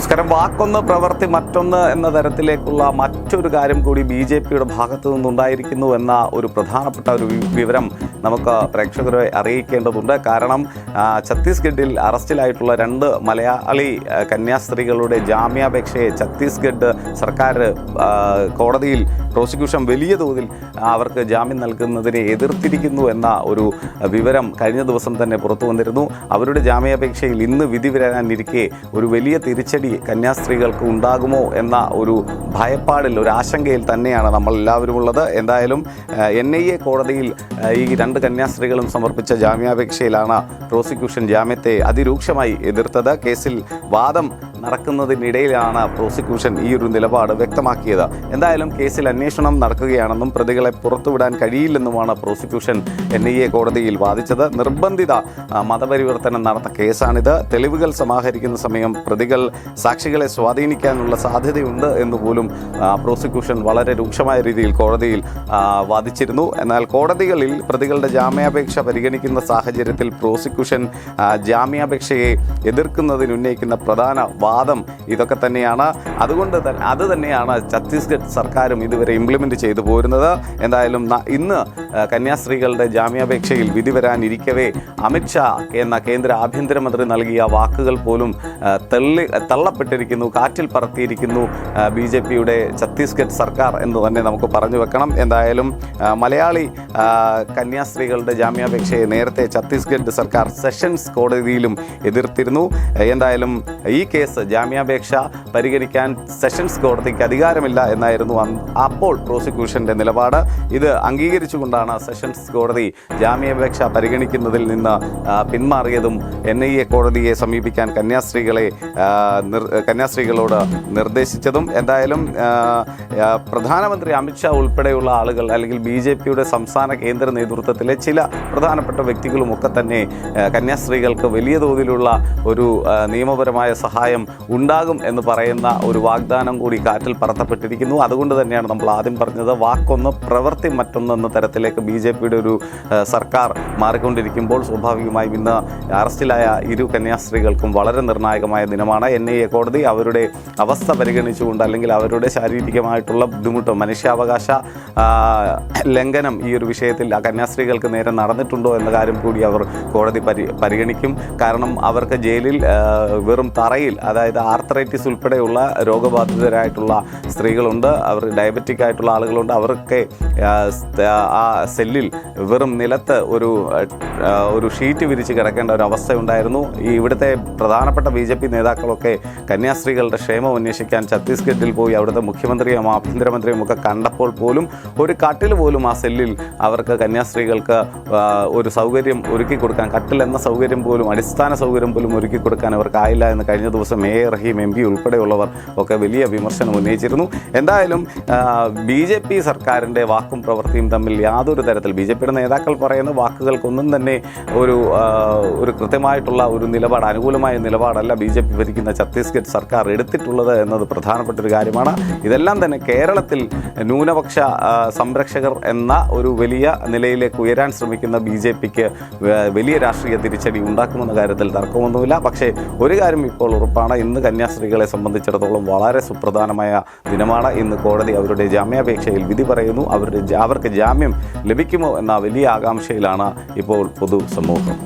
നമസ്കാരം. വാക്കൊന്ന് പ്രവർത്തി മറ്റൊന്ന് എന്ന തരത്തിലേക്കുള്ള മറ്റൊരു കാര്യം കൂടി ബി ജെ പിയുടെ ഭാഗത്തു നിന്നുണ്ടായിരിക്കുന്നു എന്ന ഒരു പ്രധാനപ്പെട്ട ഒരു വിവരം നമുക്ക് പ്രേക്ഷകരെ അറിയിക്കേണ്ടതുണ്ട്. കാരണം ഛത്തീസ്ഗഡിൽ അറസ്റ്റിലായിട്ടുള്ള രണ്ട് മലയാളി കന്യാസ്ത്രീകളുടെ ജാമ്യാപേക്ഷയെ ഛത്തീസ്ഗഡ് സർക്കാർ കോടതിയിൽ പ്രോസിക്യൂഷൻ വലിയ തോതിൽ അവർക്ക് ജാമ്യം നൽകുന്നതിനെ എതിർത്തിരിക്കുന്നു എന്ന ഒരു വിവരം കഴിഞ്ഞ ദിവസം തന്നെ പുറത്തു വന്നിരുന്നു. അവരുടെ ജാമ്യാപേക്ഷയിൽ ഇന്ന് വിധി വരാനിരിക്കെ ഒരു വലിയ തിരിച്ചടി കന്യാസ്ത്രീകൾക്ക് ഉണ്ടാകുമോ എന്ന ഒരു ഭയപ്പാടിൽ ഒരു ആശങ്കയിൽ തന്നെയാണ് നമ്മൾ എല്ലാവരും ഉള്ളത്. എന്തായാലും എൻ ഐ എ കോടതിയിൽ ഈ രണ്ട് കന്യാസ്ത്രീകളും സമർപ്പിച്ച ജാമ്യാപേക്ഷയിലാണ് പ്രോസിക്യൂഷൻ ജാമ്യത്തെ അതിരൂക്ഷമായി എതിർത്തത്. കേസിൽ വാദം നടക്കുന്നതിനിടയിലാണ് പ്രോസിക്യൂഷൻ ഈ ഒരു നിലപാട് വ്യക്തമാക്കിയത്. എന്തായാലും കേസിൽ അന്വേഷണം നടക്കുകയാണെന്നും പ്രതികളെ പുറത്തുവിടാൻ കഴിയില്ലെന്നുമാണ് പ്രോസിക്യൂഷൻ എൻ ഐ എ കോടതിയിൽ വാദിച്ചത്. നിർബന്ധിത മതപരിവർത്തനം നടന്ന കേസാണിത്. തെളിവുകൾ സമാഹരിക്കുന്ന സമയം പ്രതികൾ സാക്ഷികളെ സ്വാധീനിക്കാനുള്ള സാധ്യതയുണ്ട് എന്നുപോലും പ്രോസിക്യൂഷൻ വളരെ രൂക്ഷമായ രീതിയിൽ കോടതിയിൽ വാദിച്ചിരുന്നു. എന്നാൽ കോടതികളിൽ പ്രതികളുടെ ജാമ്യാപേക്ഷ പരിഗണിക്കുന്ന സാഹചര്യത്തിൽ പ്രോസിക്യൂഷൻ ജാമ്യാപേക്ഷയെ എതിർക്കുന്നതിന് ഉന്നയിക്കുന്ന പ്രധാന വാദം ഇതൊക്കെ തന്നെയാണ്. അതുകൊണ്ട് തന്നെ അത് തന്നെയാണ് ഛത്തീസ്ഗഡ് സർക്കാരും ഇതുവരെ ഇംപ്ലിമെന്റ് ചെയ്തു പോരുന്നത്. എന്തായാലും ഇന്ന് കന്യാസ്ത്രീകളുടെ ജാമ്യാപേക്ഷയിൽ വിധി വരാനിരിക്കവേ അമിത്ഷാ എന്ന കേന്ദ്ര ആഭ്യന്തരമന്ത്രി നൽകിയ വാക്കുകൾ പോലും തള്ളി തള്ളപ്പെട്ടിരിക്കുന്നു കാറ്റിൽ പറത്തിയിരിക്കുന്നു ബി ജെ പിയുടെ ഛത്തീസ്ഗഡ് സർക്കാർ എന്ന് തന്നെ നമുക്ക് പറഞ്ഞു വെക്കണം. എന്തായാലും മലയാളി കന്യാസ്ത്രീകളുടെ ജാമ്യാപേക്ഷയെ നേരത്തെ ഛത്തീസ്ഗഡ് സർക്കാർ സെഷൻസ് കോടതിയിലും എതിർത്തിരുന്നു. എന്തായാലും ഈ കേസ് ജാമ്യാപേക്ഷ പരിഗണിക്കാൻ സെഷൻസ് കോടതിക്ക് അധികാരമില്ല എന്നായിരുന്നു അപ്പോൾ പ്രോസിക്യൂഷന്റെ നിലപാട്. ഇത് അംഗീകരിച്ചുകൊണ്ടാണ് സെഷൻസ് കോടതി ജാമ്യാപേക്ഷ പരിഗണിക്കുന്നതിൽ നിന്ന് പിന്മാറിയതും എൻ ഐ എ കോടതിയെ സമീപിക്കാൻ കന്യാസ്ത്രീകളെ കന്യാസ്ത്രീകളോട് നിർദ്ദേശിച്ചതും. എന്തായാലും പ്രധാനമന്ത്രി അമിത്ഷാ ഉൾപ്പെടെയുള്ള ആളുകൾ അല്ലെങ്കിൽ ബി ജെ പിയുടെ സംസ്ഥാന കേന്ദ്ര നേതൃത്വത്തിലെ ചില പ്രധാനപ്പെട്ട വ്യക്തികളുമൊക്കെ തന്നെ കന്യാസ്ത്രീകൾക്ക് വലിയ തോതിലുള്ള ഒരു നിയമപരമായ സഹായം ഉണ്ടാകും എന്ന് പറയുന്ന ഒരു വാഗ്ദാനം കൂടി കാറ്റിൽ പറത്തപ്പെട്ടിരിക്കുന്നു. അതുകൊണ്ട് തന്നെയാണ് നമ്മൾ ആദ്യം പറഞ്ഞത് വാക്കൊന്ന് പ്രവൃത്തി മറ്റൊന്ന് എന്ന തരത്തിലേക്ക് ബി ജെ പിയുടെ ഒരു സർക്കാർ മാറിക്കൊണ്ടിരിക്കുമ്പോൾ സ്വാഭാവികമായും ഇന്ന് അറസ്റ്റിലായ ഇരു കന്യാസ്ത്രീകൾക്കും വളരെ നിർണായകമായ ദിനമാണ്. എൻ ഐ എ കോടതി അവരുടെ അവസ്ഥ പരിഗണിച്ചുകൊണ്ട് അല്ലെങ്കിൽ അവരുടെ ശാരീരികമായിട്ടുള്ള ബുദ്ധിമുട്ട് മനുഷ്യാവകാശ ലംഘനം ഈ ഒരു വിഷയത്തിൽ ആ കന്യാസ്ത്രീകൾക്ക് നേരെ നടന്നിട്ടുണ്ടോ എന്ന കാര്യം കൂടി അവർ കോടതി പരി പരിഗണിക്കും. കാരണം അവർക്ക് ജയിലിൽ വെറും തറയിൽ അതായത് ആർത്രൈറ്റിസ് ഉൾപ്പെടെയുള്ള രോഗബാധിതരായിട്ടുള്ള സ്ത്രീകളുണ്ട് അവർ ഡയബറ്റിക് ആയിട്ടുള്ള ആളുകളുണ്ട്. അവർക്ക് ആ, സെല്ലിൽ വെറും നിലത്ത് ഒരു ഒരു ഷീറ്റ് വിരിച്ച് കിടക്കേണ്ട ഒരു അവസ്ഥയുണ്ടായിരുന്നു. ഈ ഇവിടുത്തെ പ്രധാനപ്പെട്ട ബി ജെ പി നേതാക്കളൊക്കെ കന്യാസ്ത്രീകളുടെ ക്ഷേമം അന്വേഷിക്കാൻ ഛത്തീസ്ഗഡിൽ പോയി അവിടുത്തെ മുഖ്യമന്ത്രിയും ആഭ്യന്തരമന്ത്രിയും ഒക്കെ കണ്ടപ്പോൾ പോലും ഒരു കട്ടിൽ പോലും ആ സെല്ലിൽ അവർക്ക് കന്യാസ്ത്രീകൾക്ക് ഒരു സൗകര്യം ഒരുക്കി കൊടുക്കാൻ കട്ടിൽ എന്ന സൗകര്യം പോലും അടിസ്ഥാന സൗകര്യം പോലും ഒരുക്കി കൊടുക്കാൻ അവർക്കായില്ല എന്ന് കഴിഞ്ഞ ദിവസം എ റഹീം എം പി ഉൾപ്പെടെയുള്ളവർ ഒക്കെ വലിയ വിമർശനം ഉന്നയിച്ചിരുന്നു. എന്തായാലും ബി ജെ പി സർക്കാരിന്റെ വാക്കും പ്രവൃത്തിയും തമ്മിൽ യാതൊരു തരത്തിൽ ബി ജെ പിയുടെ നേതാക്കൾ പറയുന്ന വാക്കുകൾക്കൊന്നും തന്നെ ഒരു ഒരു കൃത്യമായിട്ടുള്ള ഒരു നിലപാട് അനുകൂലമായ നിലപാടല്ല ബി ജെ പി ഭരിക്കുന്ന ഛത്തീസ്ഗഡ് സർക്കാർ എടുത്തിട്ടുള്ളത് എന്നത് പ്രധാനപ്പെട്ട ഒരു കാര്യമാണ്. ഇതെല്ലാം തന്നെ കേരളത്തിൽ ന്യൂനപക്ഷ സംരക്ഷകർ എന്ന ഒരു വലിയ നിലയിലേക്ക് ഉയരാൻ ശ്രമിക്കുന്ന ബി ജെ പിക്ക് വലിയ രാഷ്ട്രീയ തിരിച്ചടി ഉണ്ടാക്കുമെന്ന കാര്യത്തിൽ തർക്കമൊന്നുമില്ല. പക്ഷേ ഒരു കാര്യം ഇപ്പോൾ ഉറപ്പാണ്. ഇന്ന് കന്യാസ്ത്രീകളെ സംബന്ധിച്ചിടത്തോളം വളരെ സുപ്രധാനമായ ദിനമാണ്. ഇന്ന് കോടതി അവരുടെ ജാമ്യാപേക്ഷയിൽ വിധി പറയുന്നു. അവരുടെ അവർക്ക് ജാമ്യം ലഭിക്കുമോ എന്ന വലിയ ആകാംക്ഷയിലാണ് ഇപ്പോൾ പൊതുസമൂഹം.